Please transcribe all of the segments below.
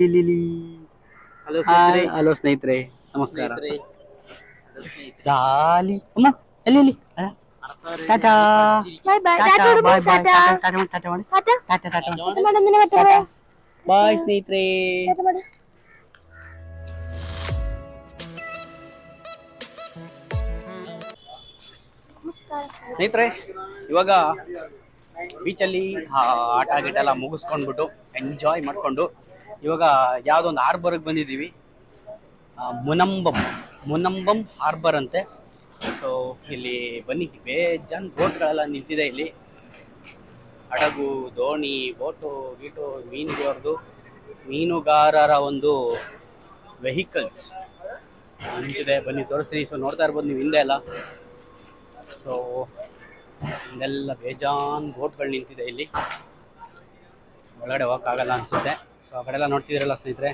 Lily hello ಸ್ನೇಹಿತರೆ. Hello ಸ್ನೇಹಿತರೆ. ನಮಸ್ಕಾರ. ಅಮ್ಮ ಎಲ್ಲಿ ಎಲ್ಲಿ? ಟಾಟಾ. ಬಾಯ್ ಬಾಯ್. ಟಾಟಾ ಟಾಟಾ ಬಾಯ್ ಬಾಯ್. ಟಾಟಾ. ಟಾಟಾ ಮಾಡಿ ಟಾಟಾ ಮಾಡಿ ಟಾಟಾ ಟಾಟಾ. ಟಾಟಾ ಮಾಡಿ ಟಾಟಾ. ಮಾಡು ಅಂದ್ರೆ ಮತ್ತೆ ಟಾಟಾ. ಬಾಯ್ ಸ್ನೇಹಿತರೆ. ಟಾಟಾ ಮಾಡು. ಸ್ನೇಹಿತರೆ ಇವಾಗ ಬೀಚಲ್ಲಿ ಆಟ ಗೀಟ ಎಲ್ಲ ಮುಗಿಸ್ಕೊಂಡ್ಬಿಟ್ಟು ಎಂಜಾಯ್ ಮಾಡ್ಕೊಂಡು ಇವಾಗ ಯಾವುದೊಂದು ಹಾರ್ಬರ್ಗೆ ಬಂದಿದ್ದೀವಿ. ಮುನಂಬಂ. ಮುನಂಬಂ ಹಾರ್ಬರ್ ಅಂತೆ. ಸೊ ಇಲ್ಲಿ ಬನ್ನಿ. ಬೇಜಾನ್ ಬೋಟ್ಗಳೆಲ್ಲ ನಿಂತಿದೆ ಇಲ್ಲಿ. ಹಡಗು, ದೋಣಿ ಬೋಟು ಗೀಟು ಮೀನುಗಾರದು ಮೀನುಗಾರರ ಒಂದು ವೆಹಿಕಲ್ಸ್ ನಿಂತಿದೆ. ಬನ್ನಿ, ತೋರಿಸ್ತೀನಿ. ಸೊ ನೋಡ್ತಾ ಇರ್ಬೋದು ನೀವು ಹಿಂದೆ ಎಲ್ಲ. ಸೊ ಇಲ್ಲೆಲ್ಲ ಬೇಜಾನ್ ಬೋಟ್ಗಳು ನಿಂತಿದೆ ಇಲ್ಲಿ. ಒಳಗಡೆ ಹೋಗೋಕ್ಕಾಗಲ್ಲ ಅನ್ಸುತ್ತೆ. ಸೊ ಆ ಕಡೆ ಎಲ್ಲ ಸ್ನೇಹಿತರೆ?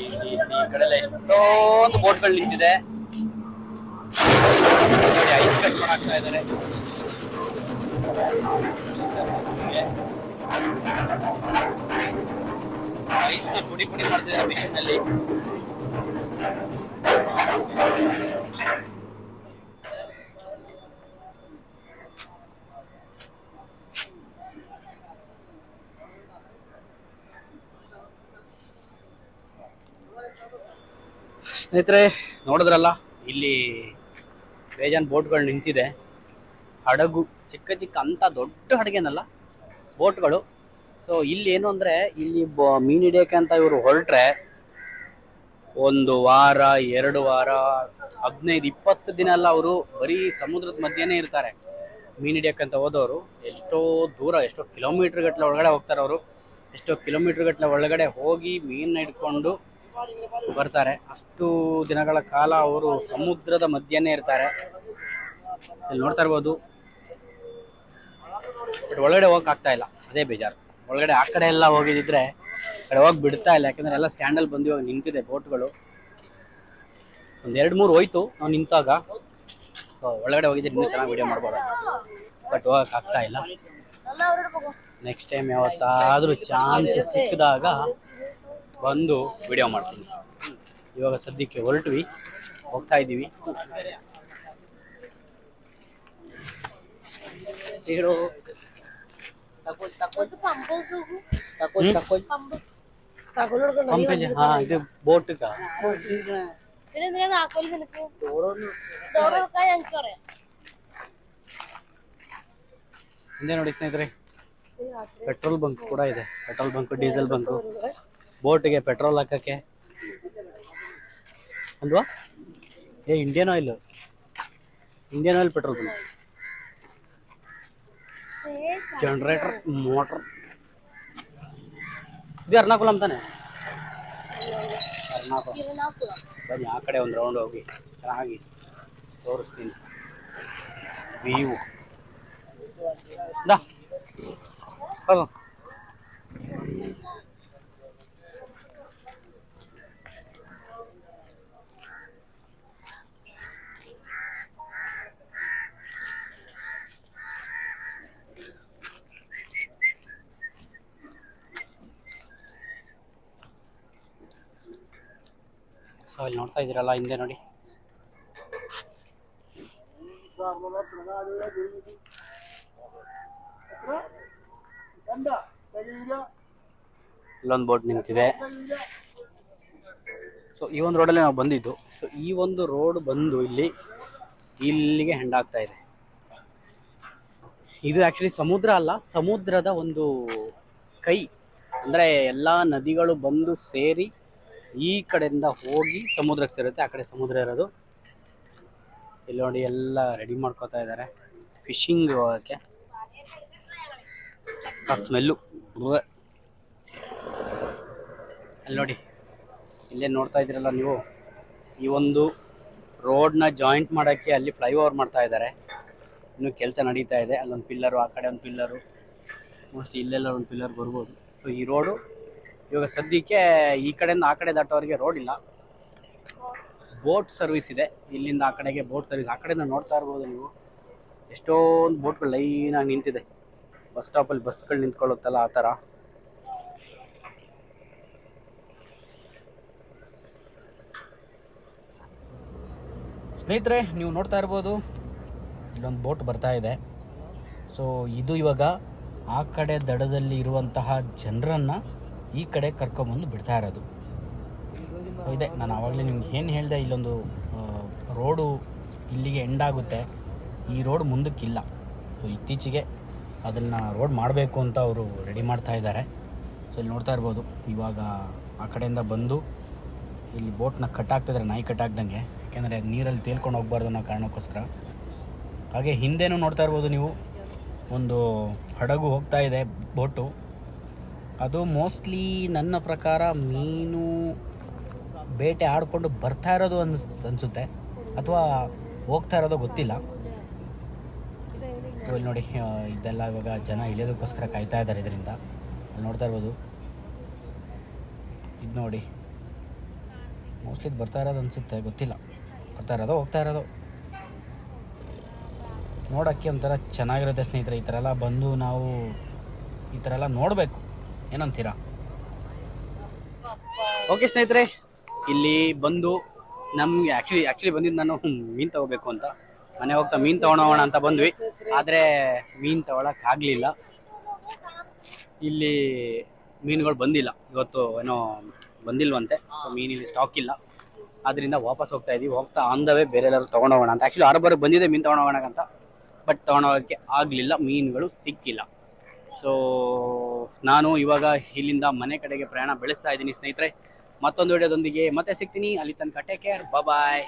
ಇಲ್ಲಿ ಕಡೆ ಎಲ್ಲ ಎಷ್ಟೊಂದು ಬೋಟ್ಗಳು ನಿಂತಿದೆ. ಐಸ್ ಕಟ್ ಇದಾರೆ. ಇದ್ದಾರೆ ಐಸ್ನ ಪುಡಿ ಪುಡಿ ಮಾಡ್ತಿದ್ದಾರೆ ಮಿಷನ್ ಅಲ್ಲಿ. ಸ್ನೇಹಿತರೆ, ನೋಡಿದ್ರಲ್ಲ, ಇಲ್ಲಿ ಬೇಜಾನ್ ಬೋಟ್ಗಳು ನಿಂತಿದೆ. ಹಡಗು, ಚಿಕ್ಕ ಚಿಕ್ಕ ಅಂತ ದೊಡ್ಡ ಹಡಗೇನಲ್ಲ, ಬೋಟ್ಗಳು. ಸೊ ಇಲ್ಲಿ ಏನು ಅಂದ್ರೆ, ಇಲ್ಲಿ ಮೀನ್ ಹಿಡಿಯಕ್ಕೆ ಅಂತ ಇವರು ಹೊರಟ್ರೆ, ಒಂದು ವಾರ, ಎರಡು ವಾರ, ಹದಿನೈದು, ಇಪ್ಪತ್ತು ದಿನ ಎಲ್ಲ ಅವರು ಬರೀ ಸಮುದ್ರದ ಮಧ್ಯೆನೇ ಇರ್ತಾರೆ. ಮೀನು ಹಿಡಿಯೋಕ್ಕಂತ ಹೋದವರು. ಎಷ್ಟೋ ದೂರ, ಎಷ್ಟೋ ಕಿಲೋಮೀಟರ್ ಗಟ್ಟಲೆ ಒಳಗಡೆ ಹೋಗ್ತಾರೆ ಅವರು. ಎಷ್ಟೋ ಕಿಲೋಮೀಟರ್ ಗಟ್ಟಲೆ ಒಳಗಡೆ ಹೋಗಿ ಮೀನ್ ಹಿಡ್ಕೊಂಡು ಬರ್ತಾರೆ. ಅಷ್ಟು ದಿನಗಳ ಕಾಲ ಅವರು ಸಮುದ್ರದ ಮಧ್ಯನೇ ಇರ್ತಾರೆ. ಇಲ್ಲಿ ನೋಡ್ತಾ ಇರ್ಬೋದು. ಬಟ್ ಒಳಗಡೆ ಹೋಗಕ್ ಆಗ್ತಾ ಇಲ್ಲ. ಅದೇ ಬೇಜಾರು. ಒಳಗಡೆ ಆ ಕಡೆ ಎಲ್ಲ ಹೋಗಿದ್ರೆ ಕಡೆ ಹೋಗಿ ಬಿಡ್ತಾ ಇಲ್ಲ. ಯಾಕಂದ್ರೆ ಎಲ್ಲ ಸ್ಟ್ಯಾಂಡಲ್ಲಿ ಬಂದು ಇವಾಗ ನಿಂತಿದೆ ಬೋಟ್ಗಳು ಒಂದ್ ಎರಡ್ ಮೂರು ಹೋಯ್ತು ನಾವು ನಿಂತಾಗ. ಒಳಗಡೆ ಹೋಗಿದ್ರೆ ಇನ್ನೂ ಚೆನ್ನಾಗಿ ವಿಡಿಯೋ ಮಾಡ್ಬೋದು. ಬಟ್ ಹೋಗಕ್ ಆಗ್ತಾ ಇಲ್ಲ. ನೆಕ್ಸ್ಟ್ ಟೈಮ್ ಯಾವತ್ತಾದ್ರೂ ಚಾನ್ಸ್ ಸಿಕ್ಕಿದಾಗ ಬಂದು ವಿಡಿಯೋ ಮಾಡ್ತೀನಿ. ಇವಾಗ ಸದ್ಯಕ್ಕೆ ಹೊರಟ್ವಿ ಹೋಗ್ತಾ ಇದ್ದೀವಿ. ಹಿಂದೆ ನೋಡಿ ಸ್ನೇಹಿತರೆ ಪೆಟ್ರೋಲ್ ಬಂಕ್ ಕೂಡ ಇದೆ. ಪೆಟ್ರೋಲ್ ಬಂಕ್ ಡೀಸೆಲ್ ಬಂಕ್ ಬೋಟ್ಗೆ ಪೆಟ್ರೋಲ್ ಹಾಕಕ್ಕೆ. ಅಂದ್ವಾ? ಏ Indian Oil Indian Oil petrol bunk generator motor ಇದು ಎರ್ನಾಕುಲಂ ತಾನೆ? ಎರ್ನಾಕುಲಂ. ಬನ್ನಿ, ಆ ಕಡೆ ಒಂದು ರೌಂಡ್ ಹೋಗಿ. ಚೆನ್ನಾಗಿ ತೋರಿಸ್ತೀನಿ. ವ್ಯೂ ದಾ. ಸೊ ಇಲ್ಲಿ ನೋಡ್ತಾ ಇದ್ದೀರಲ್ಲ, ಹಿಂದೆ ನೋಡಿ. ಇಲ್ಲೊಂದು ಬೋಟ್ ನಿಂತಿದೆ. ಸೊ ಈ ಒಂದು ರೋಡಲ್ಲಿ ನಾವು ಬಂದಿದ್ದು. ಸೊ ಈ ಒಂದು ರೋಡ್ ಬಂದು ಇಲ್ಲಿ, ಇಲ್ಲಿಗೆ ಹೆಂಡಾಗ್ತಾ ಇದೆ. ಇದು ಆ್ಯಕ್ಚುಲಿ ಸಮುದ್ರ ಅಲ್ಲ, ಸಮುದ್ರದ ಒಂದು ಕೈ. ಅಂದ್ರೆ ಎಲ್ಲಾ ನದಿಗಳು ಬಂದು ಸೇರಿ ಈ ಕಡೆಯಿಂದ ಹೋಗಿ ಸಮುದ್ರಕ್ಕೆ ಸೇರುತ್ತೆ, ಆ ಕಡೆ ಸಮುದ್ರ ಇರೋದು. ಇಲ್ಲಿ ನೋಡಿ ಎಲ್ಲ ರೆಡಿ ಮಾಡ್ಕೋತಾ ಇದ್ದಾರೆ ಫಿಶಿಂಗ್ ಹೋಗಕ್ಕೆ. ಸ್ಮೆಲ್ಲು ಅಲ್ಲಿ ನೋಡಿ, ಇಲ್ಲೇ ನೋಡ್ತಾ ಇದ್ದೀರಲ್ಲ ನೀವು? ಈ ಒಂದು ರೋಡ್ನ ಜಾಯಿಂಟ್ ಮಾಡೋಕ್ಕೆ ಅಲ್ಲಿ ಫ್ಲೈಓವರ್ ಮಾಡ್ತಾ ಇದ್ದಾರೆ ಇನ್ನು ಕೆಲಸ ನಡೀತಾ ಇದೆ. ಅಲ್ಲೊಂದು ಪಿಲ್ಲರು ಆ ಕಡೆ ಒಂದು ಪಿಲ್ಲರು ಮೋಸ್ಟ್ಲಿ ಇಲ್ಲೆಲ್ಲ ಒಂದು ಪಿಲ್ಲರ್ ಬರ್ಬೋದು. ಸೊ ಈ ರೋಡು ಇವಾಗ ಸದ್ಯಕ್ಕೆ ಈ ಕಡೆಯಿಂದ ಆ ಕಡೆ ದಾಟೋರಿಗೆ ರೋಡ್ ಇಲ್ಲ. ಬೋಟ್ ಸರ್ವಿಸ್ ಇದೆ. ಇಲ್ಲಿಂದ ಆ ಕಡೆಗೆ ಬೋಟ್ ಸರ್ವಿಸ್ ಆ ಕಡೆಯಿಂದ ನೋಡ್ತಾ ಇರ್ಬೋದು ನೀವು. ಎಷ್ಟೊಂದು ಬೋಟ್ಗಳು ಲೈನಾಗಿ ನಿಂತಿದೆ. ಬಸ್ ಸ್ಟಾಪಲ್ಲಿ ಬಸ್ಗಳು ನಿಂತ್ಕೊಳ್ಳುತ್ತಲ್ಲ ಆ ಥರ. ಸ್ನೇಹಿತರೆ, ನೀವು ನೋಡ್ತಾ ಇರ್ಬೋದು, ಇಲ್ಲೊಂದು ಬೋಟ್ ಬರ್ತಾ ಇದೆ. ಸೊ ಇದು ಇವಾಗ ಆ ಕಡೆ ದಡದಲ್ಲಿ ಇರುವಂತಹ ಜನರನ್ನು ಈ ಕಡೆ ಕರ್ಕೊಂಬಂದು ಬಿಡ್ತಾ ಇರೋದು. ಇದೆ. ನಾನು ಆವಾಗಲೇ ನಿಮ್ಗೆ ಏನು ಹೇಳಿದೆ, ಇಲ್ಲೊಂದು ರೋಡು ಇಲ್ಲಿಗೆ ಎಂಡ್ ಆಗುತ್ತೆ. ಈ ರೋಡ್ ಮುಂದಕ್ಕಿಲ್ಲ. ಸೊ ಇತ್ತೀಚೆಗೆ ಅದನ್ನು ರೋಡ್ ಮಾಡಬೇಕು ಅಂತ ಅವರು ರೆಡಿ ಮಾಡ್ತಾ ಇದ್ದಾರೆ. ಸೊ ಇಲ್ಲಿ ನೋಡ್ತಾ ಇರ್ಬೋದು. ಇವಾಗ ಆ ಕಡೆಯಿಂದ ಬಂದು ಇಲ್ಲಿ ಬೋಟ್ನ ಕಟ್ ನಾಯಿ ಕಟ್ ಆಗ್ದಂಗೆ. ಯಾಕೆಂದರೆ ನೀರಲ್ಲಿ ತೇಲ್ಕೊಂಡು ಹೋಗ್ಬಾರ್ದು ಅನ್ನೋ ಕಾರಣಕ್ಕೋಸ್ಕರ. ಹಾಗೆ ಹಿಂದೆನೂ ನೋಡ್ತಾ ಇರ್ಬೋದು ನೀವು. ಒಂದು ಹಡಗು ಹೋಗ್ತಾ ಇದೆ ಬೋಟು ಅದು ಮೋಸ್ಟ್ಲಿ ನನ್ನ ಪ್ರಕಾರ ಮೀನು ಬೇಟೆ ಆಡಿಕೊಂಡು ಬರ್ತಾ ಇರೋದು ಅನ್ಸ್ ಅನಿಸುತ್ತೆ. ಅಥವಾ ಹೋಗ್ತಾ ಇರೋದು ಗೊತ್ತಿಲ್ಲ. ಇಲ್ಲಿ ನೋಡಿ ಇದೆಲ್ಲ ಇವಾಗ ಜನ ಇಳಿಯೋದಕ್ಕೋಸ್ಕರ ಕಾಯ್ತಾ ಇದ್ದಾರೆ ಇದರಿಂದ. ಅಲ್ಲಿ ನೋಡ್ತಾ ಇರ್ಬೋದು. ಇದು ನೋಡಿ. ಮೋಸ್ಟ್ಲಿ ಇದು ಬರ್ತಾ ಇರೋದು ಅನಿಸುತ್ತೆ, ಗೊತ್ತಿಲ್ಲ. ಬರ್ತಾ ಇರೋದು, ಹೋಗ್ತಾ ಇರೋದು. ನೋಡೋಕ್ಕೆ ಒಂಥರ ಚೆನ್ನಾಗಿರುತ್ತೆ ಸ್ನೇಹಿತರೆ, ಈ ಥರ ಎಲ್ಲ ಬಂದು ನಾವು ಈ ಥರ ಎಲ್ಲ ನೋಡಬೇಕು. ಏನಂತೀರಾ? ಓಕೆ ಸ್ನೇಹಿತರೆ, ಇಲ್ಲಿ ಬಂದು ನಮ್ಗೆ ಆ್ಯಕ್ಚುಲಿ ಆ್ಯಕ್ಚುಲಿ ಬಂದಿದ್ದು ನಾನು ಮೀನು ತಗೋಬೇಕು ಅಂತ. ಮನೆ ಹೋಗ್ತಾ ಮೀನು ತಗೊಂಡೋಗೋಣ ಅಂತ ಬಂದ್ವಿ. ಆದರೆ ಮೀನು ಆಗಲಿಲ್ಲ. ಇಲ್ಲಿ ಮೀನುಗಳು ಬಂದಿಲ್ಲ. ಇವತ್ತು ಏನೋ ಬಂದಿಲ್ವಂತೆ. ಸೊ ಇಲ್ಲಿ ಸ್ಟಾಕ್ ಇಲ್ಲ. ಅದರಿಂದ ವಾಪಸ್ ಹೋಗ್ತಾ ಇದೀವಿ. ಹೋಗ್ತಾ ಆನ್ ದ ವೇ ಬೇರೆ ಎಲ್ಲರೂ ತೊಗೊಂಡೋಗೋಣ ಅಂತ. ಆ್ಯಕ್ಚುಲಿ ಆರ್ಬರ್ ಬಂದಿದೆ ಮೀನು ತೊಗೊಂಡೋಗೋಣ ಅಂತ ಬಟ್ ತೊಗೊಂಡೋಗೋಕ್ಕೆ ಆಗಲಿಲ್ಲ. ಮೀನುಗಳು ಸಿಕ್ಕಿಲ್ಲ. ಸೊ ನಾನು ಇವಾಗ ಇಲ್ಲಿಂದ ಮನೆ ಕಡೆಗೆ ಪ್ರಯಾಣ ಬೆಳೆಸ್ತಾ ಇದ್ದೀನಿ ಸ್ನೇಹಿತರೆ. ಮತ್ತೊಂದು ವಿಡಿಯೋದೊಂದಿಗೆ ಮತ್ತೆ ಸಿಗ್ತೀನಿ. ಅಲ್ಲಿ ತನಕ ಟೇಕ್ ಕೇರ್ ಬಾಯ್